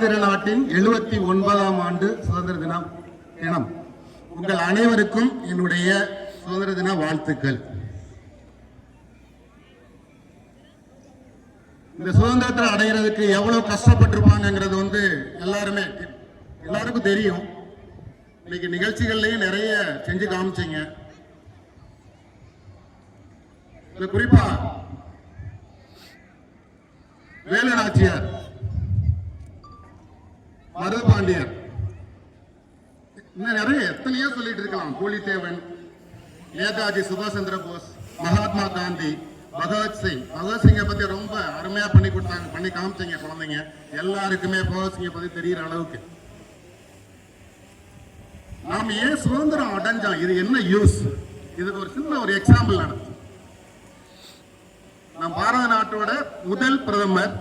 நம் நாட்டின் எழுபத்தி ஒன்பதாம் ஆண்டு சுதந்திர தினம் தினம். உங்கள் அனைவருக்கும் என்னுடைய சுதந்திர தின வாழ்த்துக்கள். இந்த சுதந்திரத்தை அடைகிறதுக்கு எவ்வளவு கஷ்டப்பட்டிருப்பாங்கிறது வந்து எல்லாருமே எல்லாருக்கும் தெரியும். இன்னைக்கு நிகழ்ச்சிகள்லயும் நிறைய செஞ்சு காமிச்சீங்க. குறிப்பா வேலு நாச்சியார் மருதுபாண்டியர் இன்னும் நிறைய எத்தனையோ சொல்லிட்டு இருக்கலாம் பூலித்தேவன் நேதாஜி சுபாஷ் சந்திர போஸ் மகாத்மா காந்தி பகத்சிங் பகத்சிங்கை பத்தி ரொம்ப அருமையா பண்ணி கொடுத்தாங்க பண்ணி காமிச்சீங்க குழந்தைங்க. எல்லாருக்குமே பகத்சிங்கை பத்தி தெரியிற அளவுக்கு. நாம் ஏன் சுதந்திரம் அடைஞ்சோம் இது என்ன யூஸ் இதுக்கு ஒரு சின்ன ஒரு எக்ஸாம்பிள் நடக்கும் நம் பாரத நாட்டோட முதல் பிரதமர்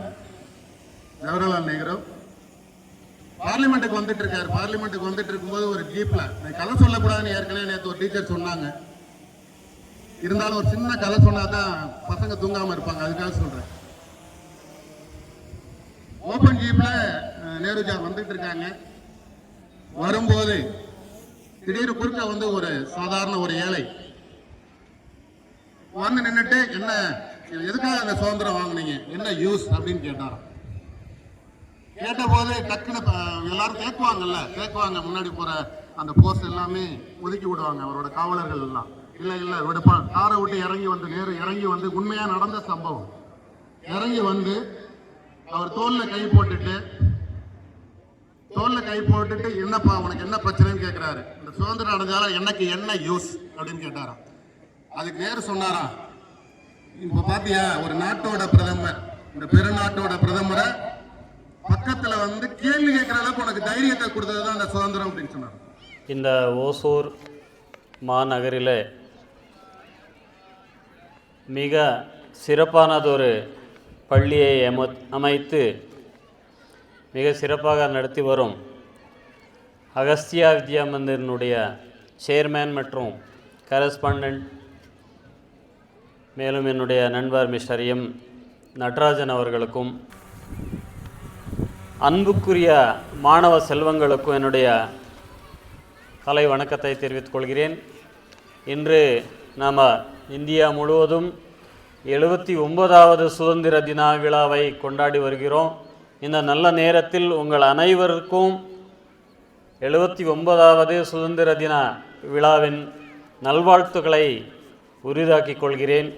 ஜவஹர்லால் நேரு பார்லிமெண்ட்டுக்கு வந்துட்டு இருக்காரு. பார்லிமெண்ட்டுக்கு வந்துட்டு இருக்கும்போது ஒரு ஜீப்ல கலை கதை சொல்லக்கூடாதுன்னு ஏற்கனவே நேற்று ஒரு டீச்சர் சொன்னாங்க. இருந்தாலும் ஒரு சின்ன கதை சொன்னாதான் பசங்க தூங்காம இருப்பாங்க. அதுக்காக சொல்றேன். ஓபன் ஜீப்ல நேருஜா வந்துட்டு இருக்காங்க. வரும்போது திடீர் குறுக்க வந்து ஒரு சாதாரண ஒரு ஏழை. வந்து நின்றுட்டு என்ன எதுக்காக அந்த சுதந்திரம் வாங்குனீங்க? என்ன யூஸ் அப்படின்னு கேட்டாராம். கேட்டபோது டக்குன்னு எல்லாரும் கேட்குவாங்கல்ல கேட்குவாங்க முன்னாடி போற அந்த போஸ்ட் எல்லாமே ஒதுக்கி விடுவாங்க அவரோட காவலர்கள் எல்லாம். இல்ல இல்ல விடுப்பா காரை விட்டு இறங்கி வந்து நேரு இறங்கி வந்து உண்மையா நடந்த சம்பவம். இறங்கி வந்து அவர் தோல்ல கை போட்டுட்டு தோல்ல கை போட்டுட்டு என்னப்பா உனக்கு என்ன பிரச்சனைன்னு கேட்கிறாரு இந்த சுதந்திரம் அடைஞ்சாலும் எனக்கு என்ன யூஸ் அப்படின்னு கேட்டாராம். அதுக்கு நேரு சொன்னாரா இப்ப பாத்தியா ஒரு நாட்டோட பிரதமர் இந்த பெருநாட்டோட பிரதமரை பக்கத்துல வந்து கேள்வி கேட்கிற அளவுக்கு உனக்கு தைரியத்தை கொடுத்தது தான் அந்த சுதந்திரம் அப்படின்னு சொன்னார் இந்த ஓசூர் மாநகரில் மிக சிறப்பானதொரு பள்ளியை அம அமைத்து மிக சிறப்பாக நடத்தி வரும் அகஸ்தியா வித்யா மந்திரினுடைய சேர்மேன் மற்றும் கரஸ்பாண்டன்ட் மேலும் என்னுடைய நண்பர் மிஸ்டர் எம். நடராஜன் அவர்களுக்கும் அன்புக்குரிய மாணவ செல்வங்களுக்கும் என்னுடைய கலை வணக்கத்தை தெரிவித்துக் கொள்கிறேன். இன்று நாம் இந்தியா முழுவதும் எழுபத்தி ஒன்பதாவது சுதந்திர தின விழாவை கொண்டாடி வருகிறோம். இந்த நல்ல நேரத்தில் உங்கள் அனைவருக்கும் எழுபத்தி ஒன்பதாவது சுதந்திர தின விழாவின் நல்வாழ்த்துக்களை உரிதாக்கிக் கொள்கிறேன்.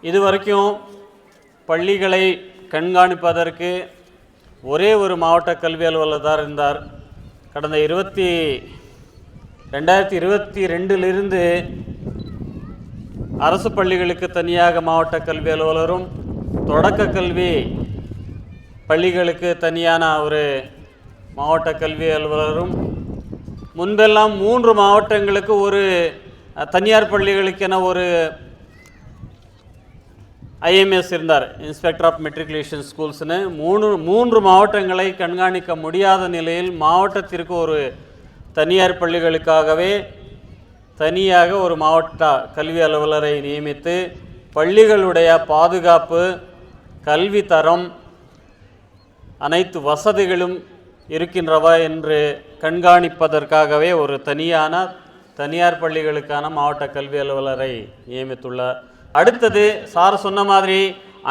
இதுவரைக்கும் பள்ளிகளை கண்காணிப்பதற்கு ஒரே ஒரு மாவட்ட கல்வி அலுவலர் இருந்தார். கடந்த இருபத்தி ரெண்டாயிரத்தி இருபத்தி ரெண்டிலிருந்து அரசு பள்ளிகளுக்கு தனியாக மாவட்ட கல்வி அலுவலரும் தொடக்க கல்வி பள்ளிகளுக்கு தனியான ஒரு மாவட்ட கல்வி அலுவலரும் முன்பெல்லாம் மூன்று மாவட்டங்களுக்கு ஒரு தனியார் பள்ளிகளுக்கென ஒரு ஐஎம்எஸ் இருந்தார். இன்ஸ்பெக்டர் ஆஃப் மெட்ரிகுலேஷன் ஸ்கூல்ஸ்னு மூணு மூன்று மாவட்டங்களை கண்காணிக்க முடியாத நிலையில் மாவட்டத்திற்கு ஒரு தனியார் பள்ளிகளுக்காகவே தனியாக ஒரு மாவட்ட கல்வி அலுவலரை நியமித்து பள்ளிகளுடைய பாதுகாப்பு கல்வி தரம் அனைத்து வசதிகளும் இருக்கின்றவா என்று கண்காணிப்பதற்காகவே ஒரு தனியான தனியார் பள்ளிகளுக்கான மாவட்ட கல்வி அலுவலரை நியமித்துள்ளார். அடுத்தது சார் சொன்ன மாதிரி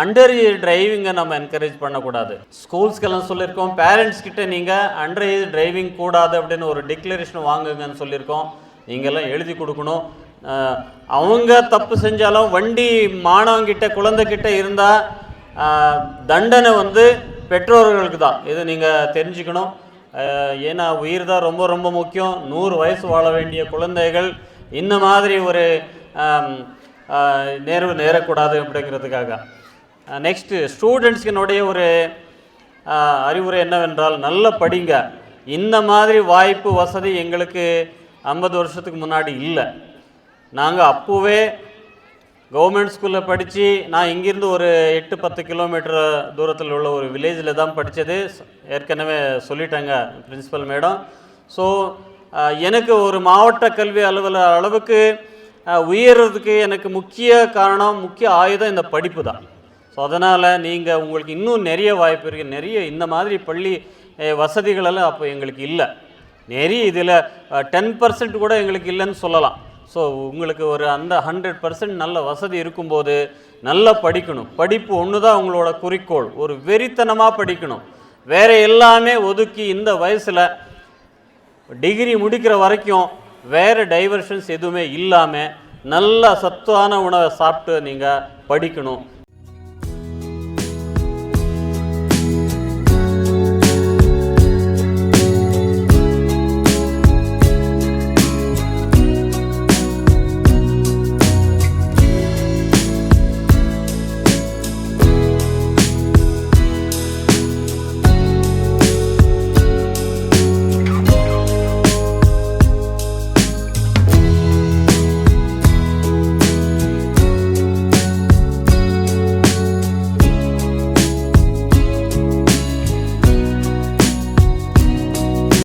அண்டர் ஏஜ் டிரைவிங்கை நம்ம என்கரேஜ் பண்ணக்கூடாது. ஸ்கூல்ஸ்க்கெல்லாம் சொல்லியிருக்கோம். பேரண்ட்ஸ் கிட்ட நீங்கள் அண்டர் ஏஜ் டிரைவிங் கூடாது அப்படின்னு ஒரு டிக்ளரேஷன் வாங்குங்கன்னு சொல்லியிருக்கோம். நீங்கள்லாம் எழுதி கொடுக்கணும். அவங்க தப்பு செஞ்சாலும் வண்டி மாணவங்கிட்ட குழந்தைகிட்ட இருந்தால் தண்டனை வந்து பெற்றோர்களுக்கு தான். இது நீங்கள் தெரிஞ்சுக்கணும். ஏன்னா உயிர் தான் ரொம்ப ரொம்ப முக்கியம். நூறு வயசு வாழ வேண்டிய குழந்தைகள் இந்த மாதிரி ஒரு நேர்வு நேரக்கூடாது அப்படிங்கிறதுக்காக. நெக்ஸ்ட்டு ஸ்டூடெண்ட்ஸ்கினுடைய ஒரு அறிவுரை என்னவென்றால் நல்ல படிங்க. இந்த மாதிரி வாய்ப்பு வசதி எங்களுக்கு ஐம்பது வருஷத்துக்கு முன்னாடி இல்லை. நாங்கள் அப்போவே கவர்மெண்ட் ஸ்கூலில் படித்து நான் இங்கேருந்து ஒரு எட்டு பத்து கிலோமீட்டர் தூரத்தில் உள்ள ஒரு வில்லேஜில் தான் படித்தது ஏற்கனவே சொல்லிட்டாங்க பிரின்ஸிபல் மேடம். ஸோ எனக்கு ஒரு மாவட்ட கல்வி அலுவலர் அளவுக்கு உயர்றதுக்கு எனக்கு முக்கிய காரணம் முக்கிய ஆயுதம் இந்த படிப்பு தான். ஸோ அதனால் நீங்கள் உங்களுக்கு இன்னும் நிறைய வாய்ப்பு இருக்குது நிறைய இந்த மாதிரி பள்ளி வசதிகளெல்லாம் அப்போ எங்களுக்கு இல்லை. நிறைய இதில் டென் பர்சன்ட் கூட எங்களுக்கு இல்லைன்னு சொல்லலாம். ஸோ உங்களுக்கு ஒரு அந்த ஹண்ட்ரட் பர்சன்ட் நல்ல வசதி இருக்கும்போது நல்லா படிக்கணும். படிப்பு ஒன்று தான் உங்களோட குறிக்கோள். ஒரு வெறித்தனமாக படிக்கணும். வேறு எல்லாமே ஒதுக்கி இந்த வயசில் டிகிரி முடிக்கிற வரைக்கும் வேறு டைவர்ஷன்ஸ் எதுவுமே இல்லாமல் நல்ல சத்தான உணவை சாப்பிட்டு நீங்கள் படிக்கணும்.